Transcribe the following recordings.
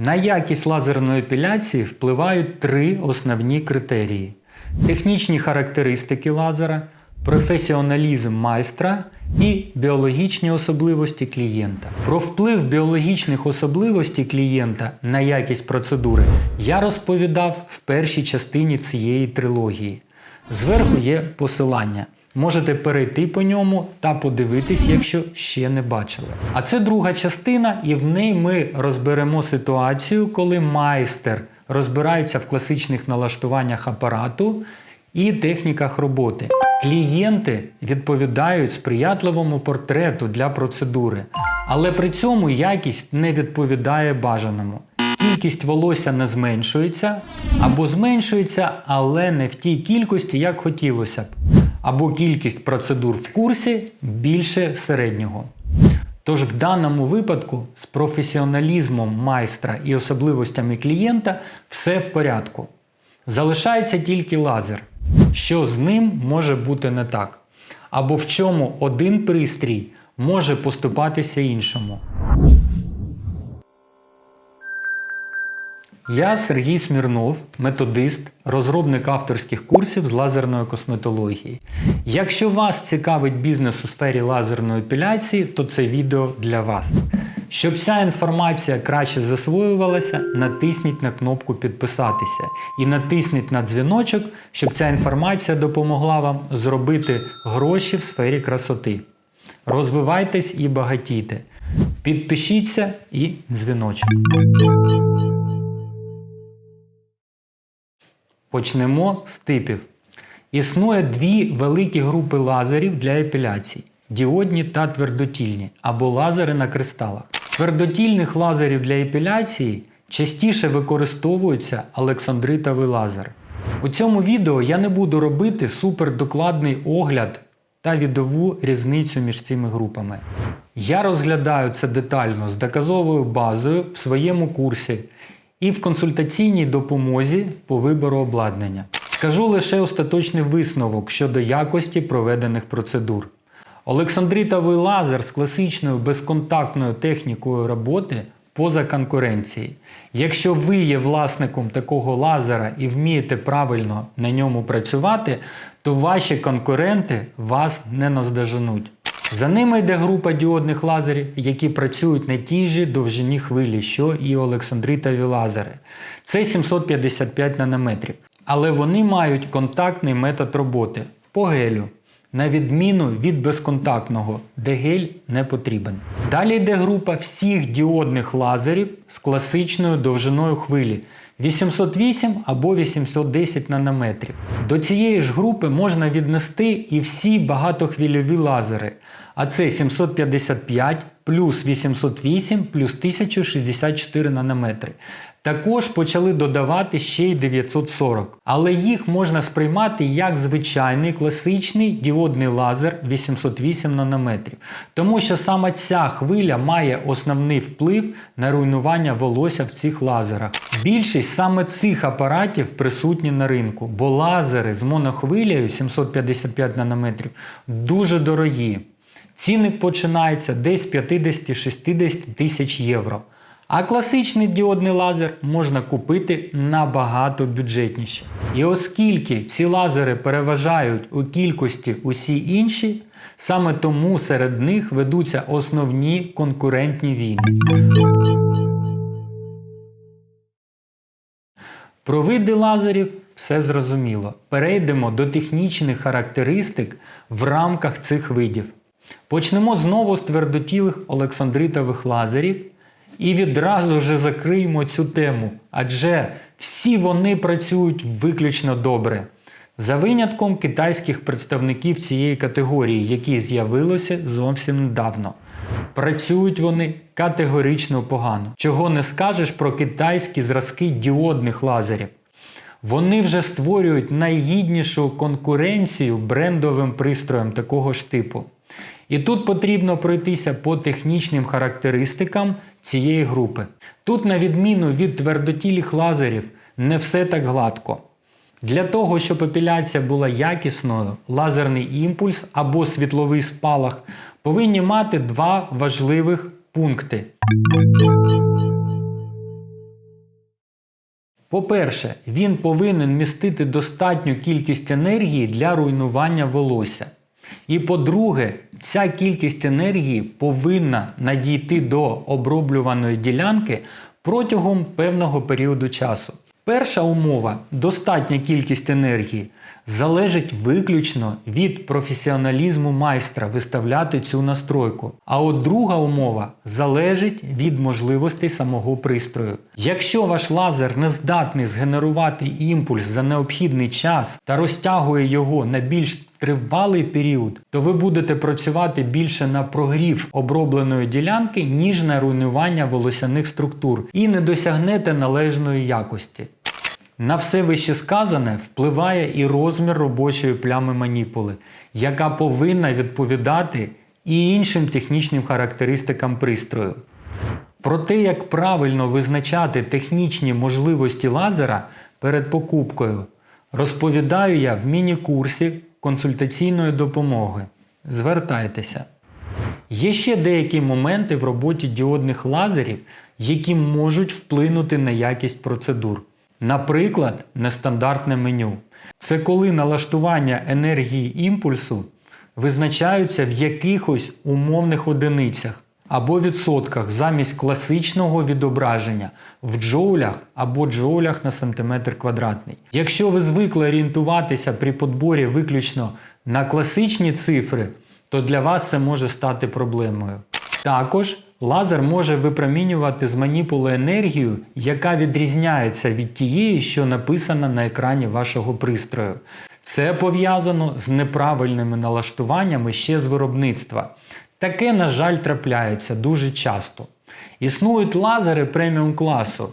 На якість лазерної епіляції впливають три основні критерії: технічні характеристики лазера, професіоналізм майстра і біологічні особливості клієнта. Про вплив біологічних особливостей клієнта на якість процедури я розповідав в першій частині цієї трилогії. Зверху є посилання. Можете перейти по ньому та подивитись, якщо ще не бачили. А це друга частина, і в ній ми розберемо ситуацію, коли майстер розбирається в класичних налаштуваннях апарату і техніках роботи. Клієнти відповідають сприятливому портрету для процедури, але при цьому якість не відповідає бажаному. Кількість волосся не зменшується або зменшується, але не в тій кількості, як хотілося б. Або кількість процедур в курсі більше середнього. Тож в даному випадку з професіоналізмом майстра і особливостями клієнта все в порядку. Залишається тільки лазер. Що з ним може бути не так? Або в чому один пристрій може поступатися іншому. Я Сергій Смірнов, методист, розробник авторських курсів з лазерної косметології. Якщо вас цікавить бізнес у сфері лазерної епіляції, то це відео для вас. Щоб ця інформація краще засвоювалася, натисніть на кнопку підписатися і натисніть на дзвіночок, щоб ця інформація допомогла вам зробити гроші в сфері красоти. Розвивайтесь і багатійте. Підпишіться і дзвіночок. Почнемо з типів. Існує дві великі групи лазерів для епіляцій діодні та твердотільні або лазери на кристалах. Твердотільних лазерів для епіляції частіше використовується олександритовий лазер. У цьому відео я не буду робити супердокладний огляд та відову різницю між цими групами. Я розглядаю це детально з доказовою базою в своєму курсі і в консультаційній допомозі по вибору обладнання. Скажу лише остаточний висновок щодо якості проведених процедур. Олександритовий лазер з класичною безконтактною технікою роботи поза конкуренцією. Якщо ви є власником такого лазера і вмієте правильно на ньому працювати, то ваші конкуренти вас не наздоженуть. За ними йде група діодних лазерів, які працюють на тій же довжині хвилі, що і олександритові лазери. Це 755 нанометрів. Але вони мають контактний метод роботи по гелю, на відміну від безконтактного, де гель не потрібен. Далі йде група всіх діодних лазерів з класичною довжиною хвилі 808 або 810 нанометрів. До цієї ж групи можна віднести і всі багатохвильові лазери, а це 755 плюс 808 плюс 1064 нанометри. Також почали додавати ще й 940, але їх можна сприймати як звичайний класичний діодний лазер 808 нанометрів, тому що саме ця хвиля має основний вплив на руйнування волосся в цих лазерах. Більшість саме цих апаратів присутні на ринку, бо лазери з монохвилею 755 нанометрів дуже дорогі. Цінник починається десь з 50-60 тисяч євро. А класичний діодний лазер можна купити набагато бюджетніше. І оскільки ці лазери переважають у кількості усі інші, саме тому серед них ведуться основні конкурентні війни. Про види лазерів все зрозуміло. Перейдемо до технічних характеристик в рамках цих видів. Почнемо знову з твердотілих олександритових лазерів і відразу ж закриємо цю тему, адже всі вони працюють виключно добре. За винятком китайських представників цієї категорії, які з'явилися зовсім недавно. Працюють вони категорично погано. Чого не скажеш про китайські зразки діодних лазерів. Вони вже створюють найгіднішу конкуренцію брендовим пристроям такого ж типу. І тут потрібно пройтися по технічним характеристикам цієї групи. Тут, на відміну від твердотілих лазерів, не все так гладко. Для того, щоб епіляція була якісною, лазерний імпульс або світловий спалах повинні мати два важливих пункти. По-перше, він повинен містити достатню кількість енергії для руйнування волосся. І по-друге, ця кількість енергії повинна надійти до оброблюваної ділянки протягом певного періоду часу. Перша умова достатня кількість енергії залежить виключно від професіоналізму майстра виставляти цю настройку. А от друга умова залежить від можливостей самого пристрою. Якщо ваш лазер не здатний згенерувати імпульс за необхідний час та розтягує його на більш тривалий період, то ви будете працювати більше на прогрів обробленої ділянки, ніж на руйнування волосяних структур, і не досягнете належної якості. На все вище сказане впливає і розмір робочої плями маніпули, яка повинна відповідати і іншим технічним характеристикам пристрою. Про те, як правильно визначати технічні можливості лазера перед покупкою, розповідаю я в міні-курсі консультаційної допомоги. Звертайтеся. Є ще деякі моменти в роботі діодних лазерів, які можуть вплинути на якість процедур. Наприклад, нестандартне меню. Це коли налаштування енергії імпульсу визначаються в якихось умовних одиницях або відсотках замість класичного відображення в джоулях або джоулях на сантиметр квадратний. Якщо ви звикли орієнтуватися при подборі виключно на класичні цифри, то для вас це може стати проблемою. Також лазер може випромінювати з маніпули енергію, яка відрізняється від тієї, що написана на екрані вашого пристрою. Це пов'язано з неправильними налаштуваннями ще з виробництва. Таке, на жаль, трапляється дуже часто. Існують лазери преміум класу,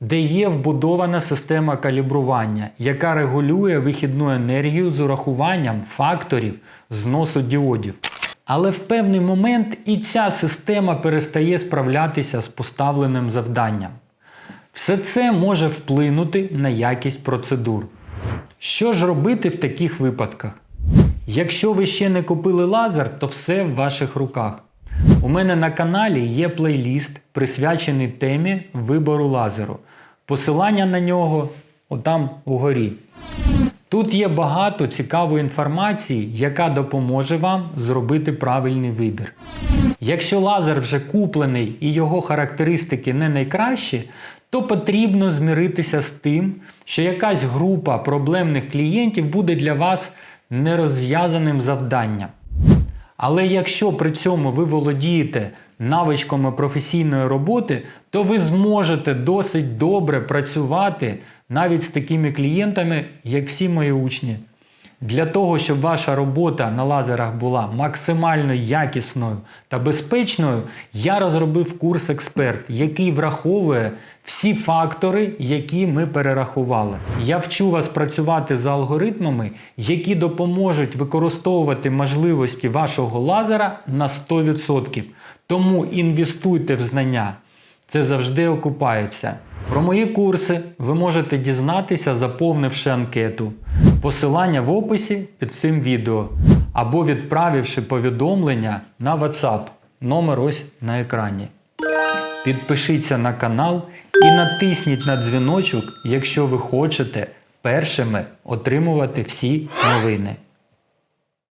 де є вбудована система калібрування, яка регулює вихідну енергію з урахуванням факторів зносу діодів. Але в певний момент і ця система перестає справлятися з поставленим завданням. Все це може вплинути на якість процедур. Що ж робити в таких випадках? Якщо ви ще не купили лазер, то все в ваших руках. У мене на каналі є плейліст, присвячений темі вибору лазеру. Посилання на нього отам угорі. Тут є багато цікавої інформації, яка допоможе вам зробити правильний вибір. Якщо лазер вже куплений і його характеристики не найкращі, то потрібно змиритися з тим, що якась група проблемних клієнтів буде для вас нерозв'язаним завданням. Але якщо при цьому ви володієте навичками професійної роботи, то ви зможете досить добре працювати навіть з такими клієнтами, як всі мої учні. Для того, щоб ваша робота на лазерах була максимально якісною та безпечною, я розробив курс Експерт, який враховує всі фактори, які ми перерахували. Я вчу вас працювати за алгоритмами, які допоможуть використовувати можливості вашого лазера на 100%. Тому інвестуйте в знання. Це завжди окупається. Про мої курси ви можете дізнатися, заповнивши анкету. Посилання в описі під цим відео або відправивши повідомлення на WhatsApp. Номер ось на екрані. Підпишіться на канал і натисніть на дзвіночок, якщо ви хочете першими отримувати всі новини.